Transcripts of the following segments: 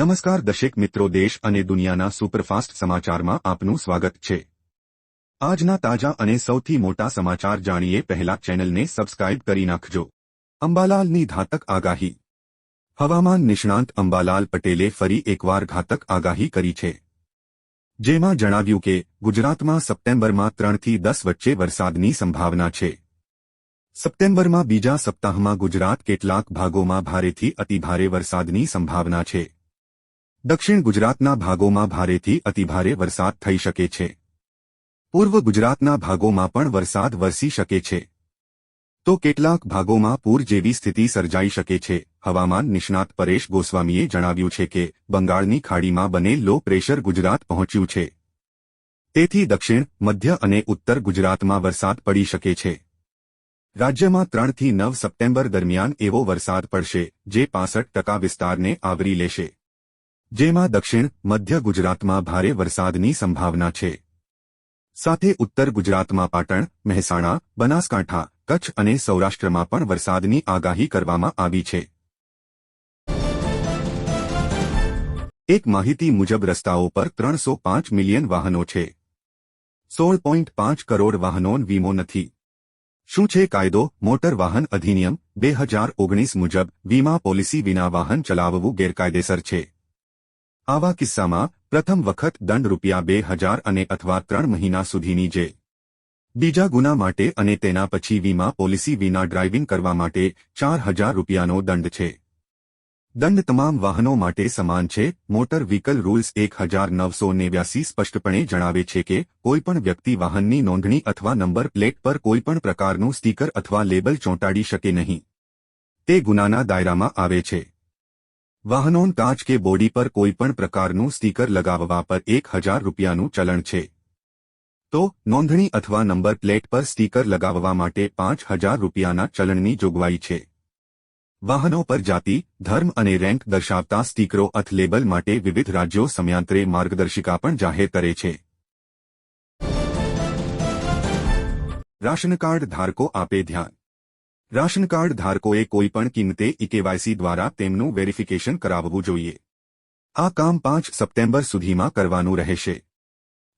નમસ્કાર દશેક મિત્રો, દેશ અને દુનિયાના સુપરફાસ્ટ સમાચારમાં આપનું સ્વાગત છે. આજના તાજા અને સૌથી મોટા સમાચાર જાણીએ પહેલા ચેનલને સબસ્ક્રાઇબ કરી નાખજો. અંબાલાલની ઘાતક આગાહી. હવામાન નિષ્ણાંત અંબાલાલ પટેલે ફરી એકવાર ઘાતક આગાહી કરી છે. જેમાં જણાવ્યું કે, ગુજરાતમાં સપ્ટેમ્બરમાં ત્રણથી દસ વચ્ચે વરસાદની સંભાવના છે. સપ્ટેમ્બરમાં બીજા સપ્તાહમાં ગુજરાત કેટલાક ભાગોમાં ભારેથી અતિભારે વરસાદની સંભાવના છે. દક્ષિણ ગુજરાતના ભાગોમાં ભારેથી અતિભારે વરસાદ થઈ શકે છે. પૂર્વ ગુજરાતના ભાગોમાં પણ વરસાદ વરસી શકે છે. તો કેટલાક ભાગોમાં પૂર જેવી સ્થિતિ સર્જાઈ શકે છે. હવામાન નિષ્ણાત પરેશ ગોસ્વામીએ જણાવ્યું છે કે, બંગાળની ખાડીમાં બનેલ લો પ્રેશર ગુજરાત પહોંચ્યું છે. તેથી દક્ષિણ, મધ્ય અને ઉત્તર ગુજરાતમાં વરસાદ પડી શકે છે. રાજ્યમાં ત્રણથી નવ સપ્ટેમ્બર દરમિયાન એવો વરસાદ પડશે, જે પાસઠ ટકા વિસ્તારને આવરી લેશે. જેમાં દક્ષિણ, મધ્ય ગુજરાતમાં ભારે વરસાદની સંભાવના છે. સાથે ઉત્તર ગુજરાતમાં પાટણ, મહેસાણા, બનાસકાંઠા, કચ્છ અને સૌરાષ્ટ્રમાં પણ વરસાદની આગાહી કરવામાં આવી છે. એક માહિતી મુજબ રસ્તાઓ પર ત્રણસો પાંચ મિલિયન વાહનો છે. સોળ પોઈન્ટ પાંચ કરોડ વાહનો વીમો નથી. શું છે કાયદો? મોટર વાહન અધિનિયમ, બે હજાર ઓગણીસ મુજબ વીમા પોલિસી વિના વાહન ચલાવવું ગેરકાયદેસર છે. આવા કિસ્સામાં પ્રથમ વખત દંડ રૂપિયા બે હજાર અને અથવા ત્રણ મહિના સુધીની જે બીજા ગુના માટે અને તેના પછી વીમા પોલિસી વિના ડ્રાઇવિંગ કરવા માટે ચાર હજાર રૂપિયાનો દંડ છે. દંડ તમામ વાહનો માટે સમાન છે. મોટર વ્હીકલ રૂલ્સ એક હજાર નવસો નેવ્યાસી સ્પષ્ટપણે જણાવે છે કે કોઈપણ વ્યક્તિ વાહનની નોંધણી અથવા નંબર પ્લેટ પર કોઈપણ પ્રકારનું સ્ટીકર અથવા લેબલ ચોંટાડી શકે નહીં. તે ગુનાના દાયરામાં આવે છે. વાહનોન કાચ કે બોડી પર કોઈપણ પ્રકારનું સ્ટીકર લગાવવા પર એક હજાર રૂપિયાનું ચલણ છે. તો, નોંધણી અથવા નંબર પ્લેટ પર સ્ટીકર લગાવવા માટે પાંચ હજાર રૂપિયાના ચલણની જોગવાઈ છે. વાહનો પર જાતિ, ધર્મ અને રેન્ક દર્શાવતા સ્ટીકરો અથ લેબલ માટે વિવિધ રાજ્યો સમયાંતરે માર્ગદર્શિકા પણ જાહેર કરે છે. રાશન કાર્ડ ધારકો આપે ધ્યાન. રાશન કાર્ડ ધારકોએ કોઈપણ કિંમતે ઇકેવાયસી દ્વારા તેમનું વેરિફિકેશન કરાવવું જોઈએ. આ કામ પાંચ સપ્ટેમ્બર સુધીમાં કરવાનું રહેશે.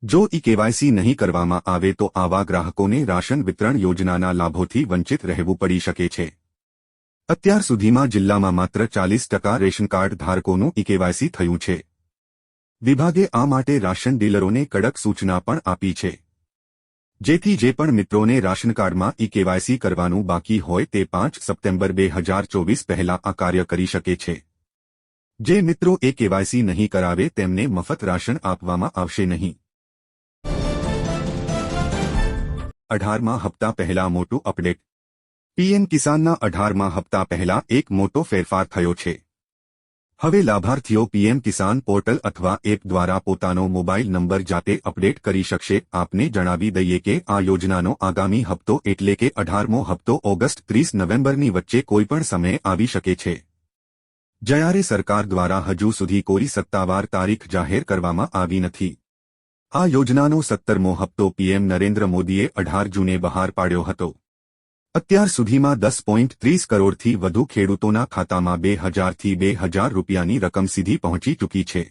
જો ઇકેવાયસી નહીં કરવામાં આવે તો આવા ગ્રાહકોને રાશન વિતરણ યોજનાના લાભોથી વંચિત રહેવું પડી શકે છે. અત્યાર સુધીમાં જિલ્લામાં માત્ર ચાલીસ ટકા રેશન કાર્ડ ધારકોનું ઇકેવાયસી થયું છે. વિભાગે આ માટે રાશન ડીલરોને કડક સૂચના પણ આપી છે. જેથી જે પણ મિત્રોને રાશન કાર્ડમાં ઈ કેવાયસી કરવાનું બાકી હોય તે પાંચ સપ્ટેમ્બર બે હજાર ચોવીસ પહેલા આ કાર્ય કરી શકે છે. જે મિત્રો એ કેવાયસી નહીં કરાવે તેમને મફત રાશન આપવામાં આવશે નહીં. અઢારમાં હપ્તા પહેલા મોટું અપડેટ. પીએમ કિસાનના અઢારમાં હપ્તા પહેલા એક મોટો ફેરફાર થયો છે. હવે લાભાર્થીઓ પીએમ કિસાન પોર્ટલ અથવા એપ દ્વારા પોતાનો મોબાઈલ નંબર જાતે અપડેટ કરી શકશે. આપને જણાવી દઈએ કે આ યોજનાનો આગામી હપ્તો એટલે કે અઢારમો હપ્તો ઓગસ્ટ ત્રીસ નવેમ્બરની વચ્ચે કોઈપણ સમયે આવી શકે છે. જયારે સરકાર દ્વારા હજુ સુધી કોઈ સત્તાવાર તારીખ જાહેર કરવામાં આવી નથી. આ યોજનાનો સત્તરમો હપ્તો પીએમ નરેન્દ્ર મોદીએ અઢાર જૂને બહાર પાડ્યો હતો. અત્યાર સુધીમાં દસ પોઈન્ટ ત્રીસ કરોડથી વધુ ખેડૂતોના ખાતામાં બે હજારથી બે હજાર રૂપિયાની રકમ સીધી પહોંચી ચૂકી છે.